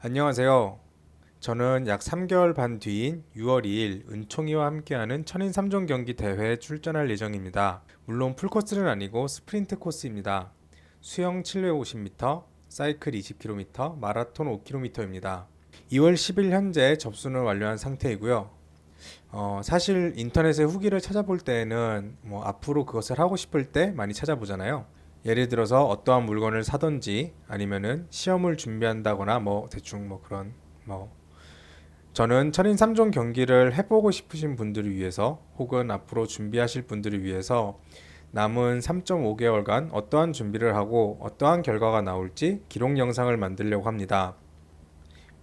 안녕하세요. 저는 약 3개월 반 뒤인 6월 2일 은총이와 함께하는 천인 3종 경기 대회에 출전할 예정입니다. 물론 풀코스는 아니고 스프린트 코스입니다. 수영 750m, 사이클 20km, 마라톤 5km입니다. 2월 10일 현재 접수는 완료한 상태이고요. 어, 사실 인터넷에 후기를 찾아볼 때에는 뭐 앞으로 그것을 하고 싶을 때 많이 찾아보잖아요. 예를 들어서 어떠한 물건을 사든지 아니면은 시험을 준비한다거나 뭐 대충 뭐 그런 뭐 저는 천인 3종 경기를 해보고 싶으신 분들을 위해서 혹은 앞으로 준비하실 분들을 위해서 남은 3.5개월간 어떠한 준비를 하고 어떠한 결과가 나올지 기록 영상을 만들려고 합니다.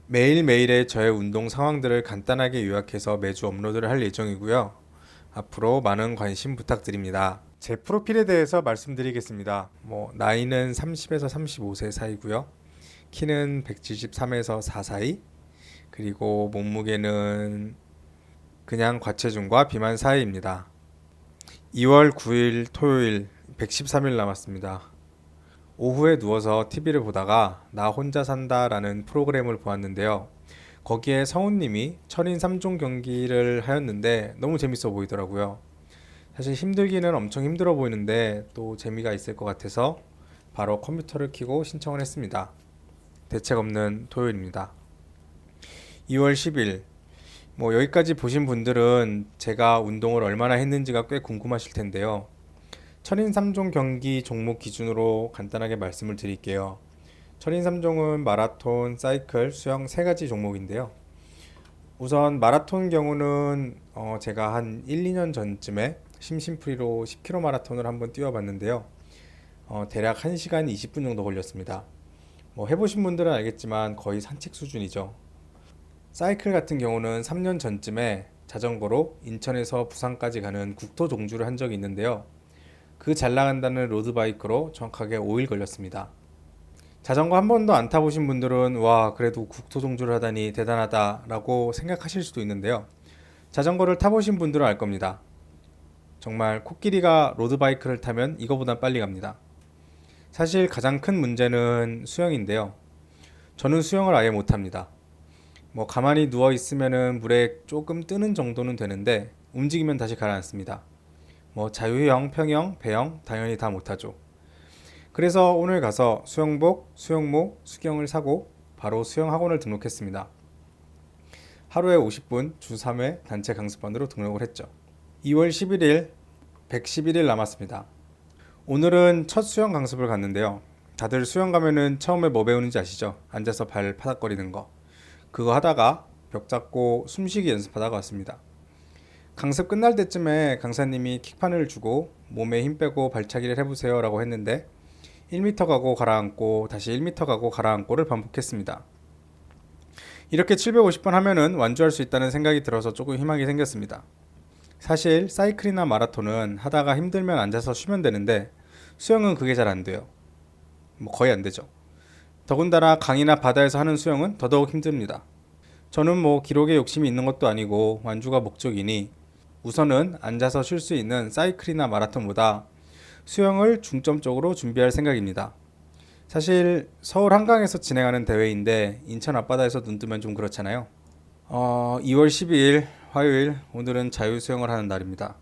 매일매일의 저의 운동 상황들을 간단하게 요약해서 매주 업로드를 할 예정이고요. 앞으로 많은 관심 부탁드립니다. 제 프로필에 대해서 말씀드리겠습니다. 뭐 나이는 30에서 35세 사이고요. 키는 173에서 4 사이. 그리고 몸무게는 그냥 과체중과 비만 사이입니다. 2월 9일 토요일 113일 남았습니다. 오후에 누워서 TV를 보다가 나 혼자 산다라는 프로그램을 보았는데요. 거기에 성우님이 천인 3종 경기를 하였는데 너무 재밌어 보이더라고요. 사실 힘들기는 엄청 힘들어 보이는데 또 재미가 있을 것 같아서 바로 컴퓨터를 켜고 신청을 했습니다. 대책 없는 토요일입니다. 2월 10일 뭐 여기까지 보신 분들은 제가 운동을 얼마나 했는지가 꽤 궁금하실 텐데요. 천인 3종 경기 종목 기준으로 간단하게 말씀을 드릴게요. 천인 3종은 마라톤, 사이클, 수영 세 가지 종목인데요. 우선 마라톤 경우는 어 제가 한 1, 2년 전쯤에 심심풀이로 10km 마라톤을 한번 뛰어봤는데요. 어 대략 1시간 20분 정도 걸렸습니다. 뭐 해보신 분들은 알겠지만 거의 산책 수준이죠. 사이클 같은 경우는 3년 전쯤에 자전거로 인천에서 부산까지 가는 국토 종주를 한 적이 있는데요. 그 잘 나간다는 로드바이크로 정확하게 5일 걸렸습니다. 자전거 한 번도 안 타보신 분들은 와 그래도 국토 종주를 하다니 대단하다라고 생각하실 수도 있는데요. 자전거를 타보신 분들은 알 겁니다. 정말 코끼리가 로드바이크를 타면 이거보다 빨리 갑니다. 사실 가장 큰 문제는 수영인데요. 저는 수영을 아예 못합니다. 뭐 가만히 누워 있으면은 물에 조금 뜨는 정도는 되는데 움직이면 다시 가라앉습니다. 뭐 자유형, 평형, 배영 당연히 다 못하죠. 그래서 오늘 가서 수영복, 수영모, 수경을 사고 바로 수영 학원을 등록했습니다. 하루에 50분 주 3회 단체 강습반으로 등록을 했죠. 2월 11일 111일 남았습니다. 오늘은 첫 수영 강습을 갔는데요. 다들 수영 가면은 처음에 뭐 배우는지 아시죠? 앉아서 발 파닥거리는 거. 그거 하다가 벽 잡고 숨쉬기 연습하다가 왔습니다. 강습 끝날 때쯤에 강사님이 킥판을 주고 몸에 힘 빼고 발차기를 해보세요 라고 했는데 1m 가고 가라앉고 다시 1m 가고 가라앉고를 반복했습니다. 이렇게 750번 하면은 완주할 수 있다는 생각이 들어서 조금 희망이 생겼습니다. 사실 사이클이나 마라톤은 하다가 힘들면 앉아서 쉬면 되는데 수영은 그게 잘 안 돼요. 뭐 거의 안 되죠. 더군다나 강이나 바다에서 하는 수영은 더더욱 힘듭니다. 저는 뭐 기록에 욕심이 있는 것도 아니고 완주가 목적이니 우선은 앉아서 쉴 수 있는 사이클이나 마라톤보다 수영을 중점적으로 준비할 생각입니다. 사실 서울 한강에서 진행하는 대회인데 인천 앞바다에서 눈 뜨면 좀 그렇잖아요. 어, 2월 12일 화요일 오늘은 자유 수영을 하는 날입니다.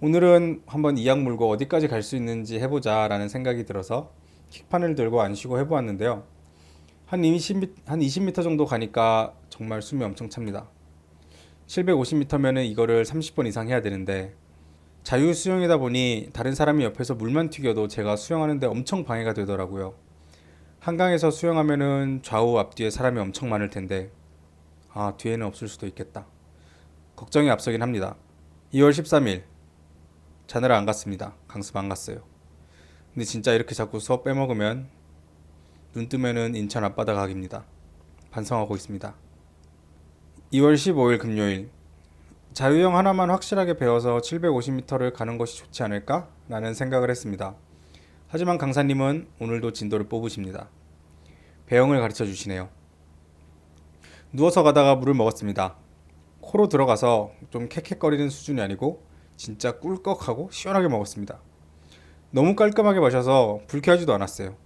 오늘은 한번 이악 물고 어디까지 갈 수 있는지 해보자 라는 생각이 들어서 킥판을 들고 안 쉬고 해보았는데요. 한 20m, 한 20m 정도 가니까 정말 숨이 엄청 찹니다. 750m면은 이거를 30번 이상 해야 되는데 자유 수영이다 보니 다른 사람이 옆에서 물만 튀겨도 제가 수영하는데 엄청 방해가 되더라고요. 한강에서 수영하면은 좌우 앞뒤에 사람이 엄청 많을 텐데 아 뒤에는 없을 수도 있겠다. 걱정이 앞서긴 합니다. 2월 13일 자느라 안 갔습니다. 강습 안 갔어요. 근데 진짜 이렇게 자꾸 수업 빼먹으면 눈 뜨면은 인천 앞바다 가기입니다. 반성하고 있습니다. 2월 15일 금요일 자유형 하나만 확실하게 배워서 750m를 가는 것이 좋지 않을까? 라는 생각을 했습니다. 하지만 강사님은 오늘도 진도를 뽑으십니다. 배영을 가르쳐 주시네요. 누워서 가다가 물을 먹었습니다. 코로 들어가서 좀 캑캑거리는 수준이 아니고 진짜 꿀꺽하고 시원하게 먹었습니다. 너무 깔끔하게 마셔서 불쾌하지도 않았어요.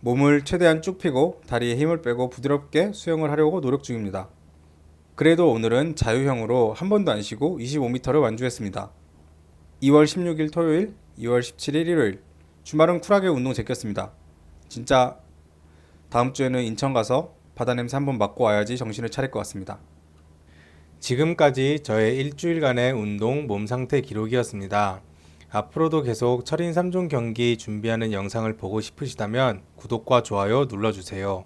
몸을 최대한 쭉 펴고 다리에 힘을 빼고 부드럽게 수영을 하려고 노력 중입니다. 그래도 오늘은 자유형으로 한 번도 안 쉬고 25m를 완주했습니다. 2월 16일 토요일, 2월 17일 일요일 주말은 쿨하게 운동 제꼈습니다. 진짜 다음 주에는 인천 가서 바다 냄새 한번 맡고 와야지 정신을 차릴 것 같습니다. 지금까지 저의 일주일간의 운동 몸 상태 기록이었습니다. 앞으로도 계속 철인 3종 경기 준비하는 영상을 보고 싶으시다면 구독과 좋아요 눌러주세요.